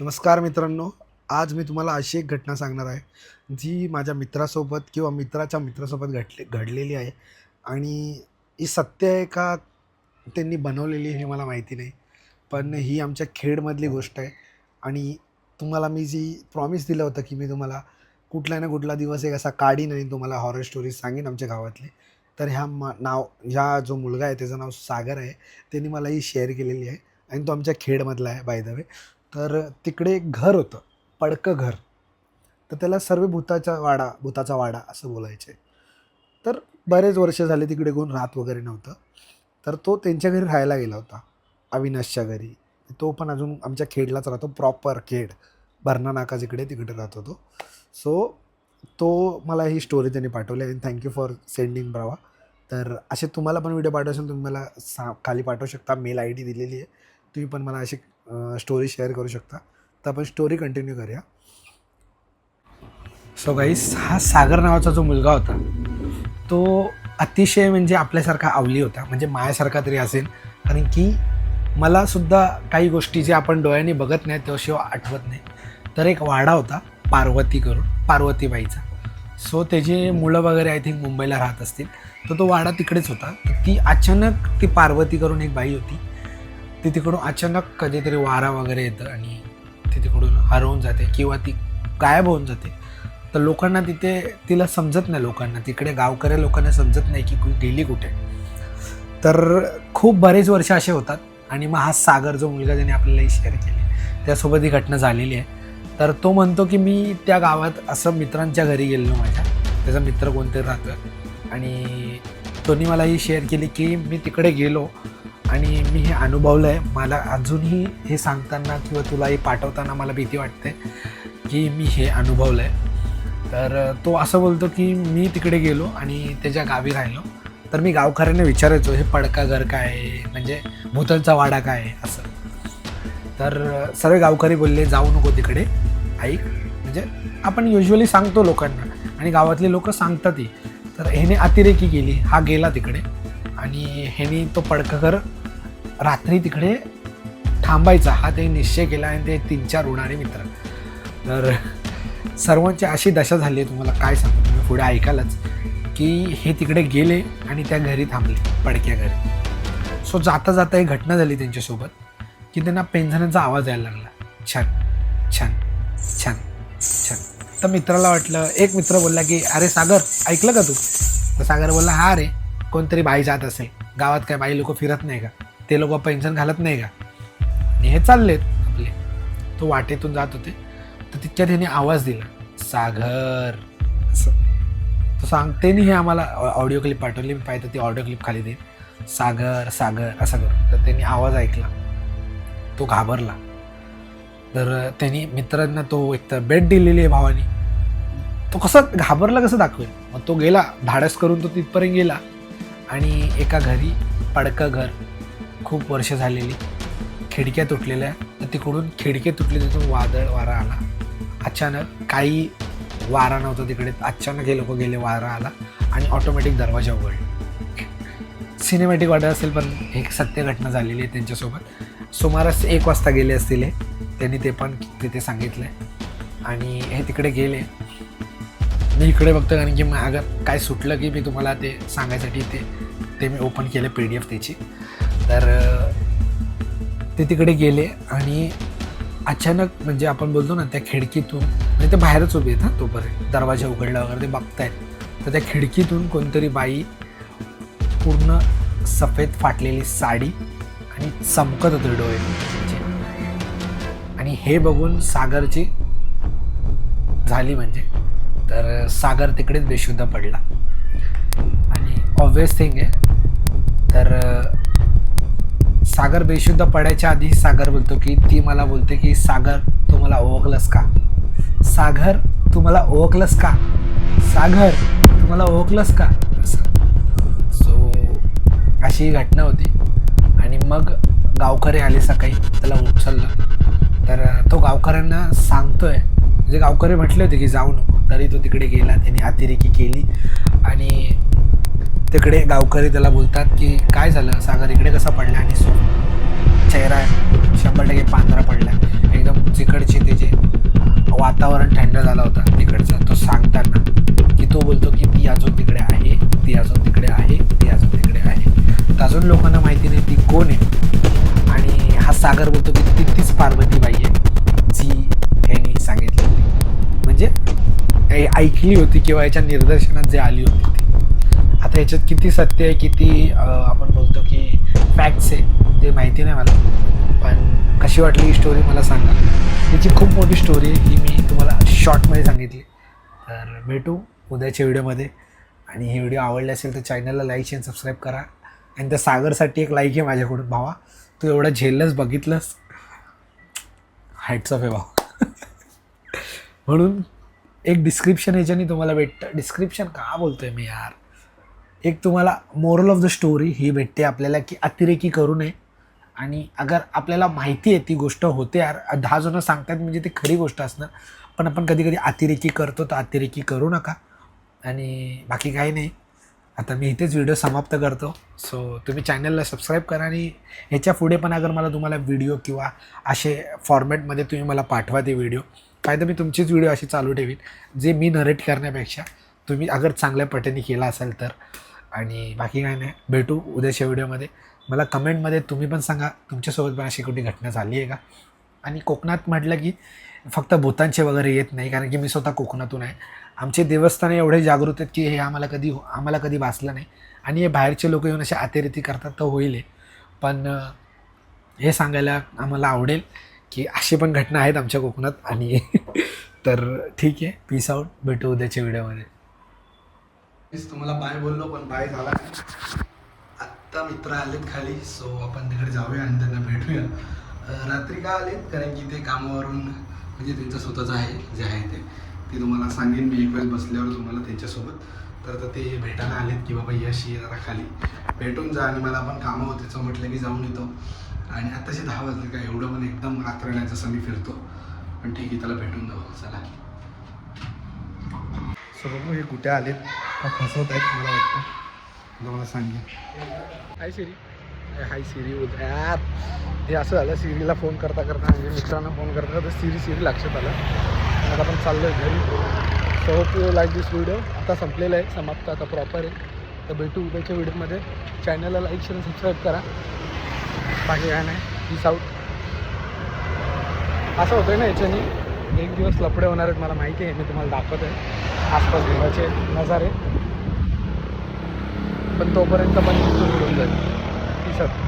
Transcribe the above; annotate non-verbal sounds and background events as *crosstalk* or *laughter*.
नमस्कार मित्रांनो आज मी तुम्हाला अशी एक घटना सांगणार आहे जी माझ्या मित्रासोबत किंवा मित्राच्या मित्रासोबत घडले घडलेली आहे आणि ही सत्य आहे का त्यांनी बनवलेली आहे हे मला माहिती नाही पण ही आमच्या खेडमधली गोष्ट आहे आणि तुम्हाला मी जी प्रॉमिस दिलं होतं की मी तुम्हाला कुठला ना कुठला दिवस एक असा काढीन आणि तुम्हाला हॉरर स्टोरीज सांगेन आमच्या गावातले तर ह्या मा नाव ह्या जो मुलगा आहे त्याचं नाव सागर आहे त्यांनी मला ही शेअर केलेली आहे आणि तो आमच्या खेडमधला आहे बाय द वे तर तिकडे एक घर होतं पडकं घर. तर त्याला सर्व भूताचा वाडा भूताचा वाडा असं बोलायचे. तर बरेच वर्ष झाले तिकडे कोण राहत वगैरे नव्हतं. तर तो त्यांच्या घरी राहायला गेला होता अविनाशच्या घरी. तो पण अजून आमच्या खेडलाच राहतो प्रॉपर खेड. भरणा नाका जिकडे तिकडे राहतो तो सो तो मला ही स्टोरी त्यांनी पाठवली आणि थँक्यू फॉर सेंडिंग ब्रावा तर असे तुम्हाला पण व्हिडिओ पाठवायचे तुम्ही मला सा खाली पाठवू शकता मेल आय डी दिलेली आहे. तुम्ही पण मला अशी स्टोरी शेअर करू शकता. तर आपण स्टोरी कंटिन्यू करूया. सो गाईस हा सागर नावाचा जो मुलगा होता तो अतिशय म्हणजे आपल्यासारखा आवली होता. म्हणजे मायासारखा तरी असेल. कारण की मला सुद्धा काही गोष्टी जे आपण डोळ्याने बघत नाही त्याशिवाय आठवत नाही. तर एक वाडा होता पार्वती करून पार्वतीबाईचा. सो त्याचे मुलं वगैरे आय थिंक मुंबईला राहत असतील तर तो वाडा तिकडेच होता. ती अचानक ती पार्वती करून एक बाई होती. ती तिकडून अचानक कधीतरी वारा वगैरे येतं आणि ती तिकडून हरवून जाते किंवा ती गायब होऊन जाते. तर लोकांना तिथे तिला समजत नाही लोकांना. तिकडे गावकऱ्या लोकांना समजत नाही की गेली कुठे. तर खूप बरेच वर्ष असे होतात आणि मग हा सागर जो मुलगा त्याने आपल्याला शेअर केली त्यासोबत ही घटना झालेली आहे. तर तो म्हणतो की मी त्या गावात असं मित्रांच्या घरी गेलेलो माझ्या. त्याचा मित्र कोणतरी राहतं आणि तोनी मला ही शेअर केली की मी तिकडे गेलो. आणि मी हे अनुभवलं आहे मला अजूनही हे सांगताना किंवा तुला हे पाठवताना मला भीती वाटते की मी हे अनुभवलं आहे तर तो असं बोलतो की मी तिकडे गेलो आणि त्याच्या गावी राहिलो. तर मी गावकऱ्यांना विचारायचो हे पडका घर काय? आहे म्हणजे भूतलचा वाडा काय? आहे असं. तर सर्व गावकरी बोलले जाऊ नको तिकडे ऐक. म्हणजे आपण युजली सांगतो लोकांना आणि गावातले लोक सांगतातही. तर ह्याने अतिरेकी केली. हा गेला तिकडे आणि ह्याने तो पडकघर रात्री तिकडे थांबायचा. हा ते निश्चय केला आणि ते तीन चार उडाणे मित्र. तर सर्वांची अशी दशा झाली आहे तुम्हाला काय सांगतो तुम्ही पुढे ऐकालच की हे तिकडे गेले आणि त्या घरी थांबले पडक्या घरी. सो जाता जाता एक घटना झाली त्यांच्यासोबत की त्यांना पेंझण्याचा आवाज यायला लागला. छान छान छान छान. तर मित्राला वाटलं एक मित्र बोलला की अरे सागर ऐकलं का तू? तर सागर बोलला हा रे कोणतरी बाई जात असेल. गावात काय बाई लोक फिरत नाही का? ते लोक पेन्शन घालत नाही का? आणि हे चाललेत आपले. तो वाटेतून जात होते. तर तिच्या त्याने आवाज दिला सागर. असं तो सांगतेनी हे आम्हाला ऑडिओ क्लिप पाठवली मी पाहिजे ती ऑडिओ क्लिप खाली देईन सागर सागर असं करून. तर त्यांनी आवाज ऐकला. तो घाबरला. तर त्यांनी मित्रांना तो एक तर बेड दिलेली आहे भावानी. तो कसा घाबरला कसं दाखवेल? मग तो गेला धाडस करून तो तिथपर्यंत गेला. आणि एका घरी पडकं घर. खूप वर्ष झालेली. खिडक्या तुटलेल्या. तर तिकडून खिडके तुटले तिथून वादळ वारा आला. अचानक काही वारा नव्हता तिकडे. अचानक हे लोक गेले वारा आला आणि ऑटोमॅटिक दरवाजा उघडला. सिनेमॅटिक वाटत असेल पण एक सत्य घटना झालेली आहे त्यांच्यासोबत. सुमारास एक वाजता गेले असतील त्यांनी ते पण तिथे सांगितलं आहे आणि हे तिकडे गेले. मी इकडे बघतो कारण की मग अगर काय सुटलं की मी तुम्हाला ते सांगायसाठी ते ते मी ओपन केलं पी डी एफ त्याची. तर ते तिकडे गेले आणि अचानक म्हणजे आपण बोलतो ना त्या खिडकीतून म्हणजे ते बाहेरच उभे आहेत हां तोपर्यंत. दरवाजा उघडला वगैरे ते बघतायत. तर त्या खिडकीतून कोणतरी बाई पूर्ण सफेद फाटलेली साडी आणि चमकत होते डोळे. आणि हे बघून सागरची झाली म्हणजे तर सागर तिकडेच बेशुद्ध पडला. आणि ऑब्वियस थिंग आहे तर सागर बेशुद्ध पडायच्या आधी सागर बोलतो की ती मला बोलते की सागर तू मला ओळखलंस का? सागर तू मला ओळखलंस का? सागर तू मला ओळखलंस का? असं. सो अशी घटना होती. आणि मग गावकरी आले सकाळी त्याला उचललं. तर तो गावकऱ्यांना सांगतोय म्हणजे गावकरी म्हटले होते की जाऊ नको. तरी तो तिकडे गेला त्याने अतिरेकी केली. आणि तिकडे गावकरी त्याला बोलतात की काय झालं? सागर इकडे कसा पडला आणि सो चेहरा शंभर टक्के पांढरा पडला. एकदम चिकडची वातावरण थंड झाला होता तिकडचा तो सांगताना की तो बोलतो की ती अजून तिकडे आहे. ती अजून तिकडे आहे. ती अजून तिकडे आहे. तर अजून लोकांना माहिती नाही ती कोण आहे. आणि हा सागर बोलतो की ती तीच पार्वतीबाई आहे जी ह्यानी सांगितली होती. म्हणजे ऐकली होती किंवा याच्या निदर्शनात जे आली होती ती. आता याच्यात किती सत्य आहे किती आपण बोलतो की फॅक्ट्स आहे ते माहिती नाही मला. पण कशी वाटली ही स्टोरी मला सांगा. याची खूप मोठी स्टोरी आहे ही मी तुम्हाला शॉर्टमध्ये सांगितली. तर भेटू उद्याच्या व्हिडिओमध्ये. आणि ही व्हिडिओ आवडली असेल तर चॅनलला लाईक आणि सबस्क्राईब करा. आणि त्या सागरसाठी एक लाईक आहे माझ्याकडून भावा. तू एवढं झेललंस बघितलंस? हाईट्स ऑफ आहे भाऊ म्हणून एक डिस्क्रिप्शन याच्याने तुम्हाला भेटतं. डिस्क्रिप्शन का बोलतोय मी यार? एक तुम्हाला मोरल ऑफ द स्टोरी ही भेटते आपल्याला की अतिरेकी करू नये. आणि अगर आपल्याला माहिती आहे ती गोष्ट होते यार दहा जणं सांगतात म्हणजे ती खरी गोष्ट असणार. पण आपण कधी कधी अतिरेकी करतो तर अतिरेकी करू नका. आणि बाकी काही नाही. आता मी इथेच व्हिडिओ समाप्त करतो. सो तुम्ही चॅनलला सबस्क्राईब करा आणि ह्याच्या पुढे पण अगर मला तुम्हाला व्हिडिओ किंवा असे फॉर्मॅटमध्ये तुम्ही मला पाठवा ते व्हिडिओ काय तर मी तुमचीच व्हिडिओ अशी चालू ठेवीन जे मी नरेट करण्यापेक्षा. तुम्ही अगर चांगल्या पटीने केला असेल तर. आणि बाकी काय नाही. भेटू उद्याच्या व्हिडिओमध्ये. मला कमेंटमध्ये तुम्ही पण सांगा तुमच्यासोबत पण अशी कुठली घटना झाली आहे का? आणि कोकणात म्हटलं की फक्त भूतांचे वगैरे येत नाही कारण की मी स्वतः कोकणातून आहे. आमचे देवस्थान एवढे जागृत आहेत की हे आम्हाला कधी हो-, आम्हाला कधी वाचलं नाही. आणि हे बाहेरचे लोक येऊन असे आतेरेती करतात तर होईल पण हे सांगायला आम्हाला आवडेल की अशी पण घटना आहेत आमच्या कोकणात आणि *laughs* तर ठीक आहे. पीस आऊट भेटू उद्याच्या व्हिडिओमध्ये. मीच तुम्हाला बाय बोललो पण बाय झाला नाही. आत्ता मित्र आलेत खाली सो आपण तिकडे जाऊया आणि त्यांना भेटूया. रात्री का आलेत? कारण की ते कामावरून म्हणजे त्यांचं स्वतःचं आहे जे आहे ते. ते तुम्हाला सांगेन मी एक वेळेस बसल्यावर तुम्हाला त्यांच्यासोबत. तर आता ते भेटायला आलेत की बाबा यश ये जरा खाली. भेटून जा आणि मला पण कामं होते सो म्हटलं की जाऊन येतो. आणि आत्ताशी दहा वाजले का एवढं पण एकदम रात्र नाही जसं मी फिरतो. पण ठीक आहे त्याला भेटून जाऊ चला. सो बघू हे कुठे आलेत. फसवत आहेत मला वाटतं. तुम्हाला सांगेन. हाय सिरी. हाय सिरी बोलतो यार हे असं झालं सिरीला फोन करता करता म्हणजे मित्रांना फोन करता करता सिरी सिरी लक्षात आलं. आता आपण चाललो आहे घरी. So hope you like this video आता संपलेला आहे समाप्त आता प्रॉपर आहे. तर भेटू उद्याच्या व्हिडिओमध्ये. चॅनलला लाईक शेअर सबस्क्राईब करा. बाकी काय नाही. पीस आऊट असं होतं ना याच्याने. एक दिवस लफडे होणार आहेत मला माहिती आहे मी तुम्हाला दाखवत आहे. आसपास घराचे नजारे. पण तोपर्यंत पण मिळून जाईल. Peace sir.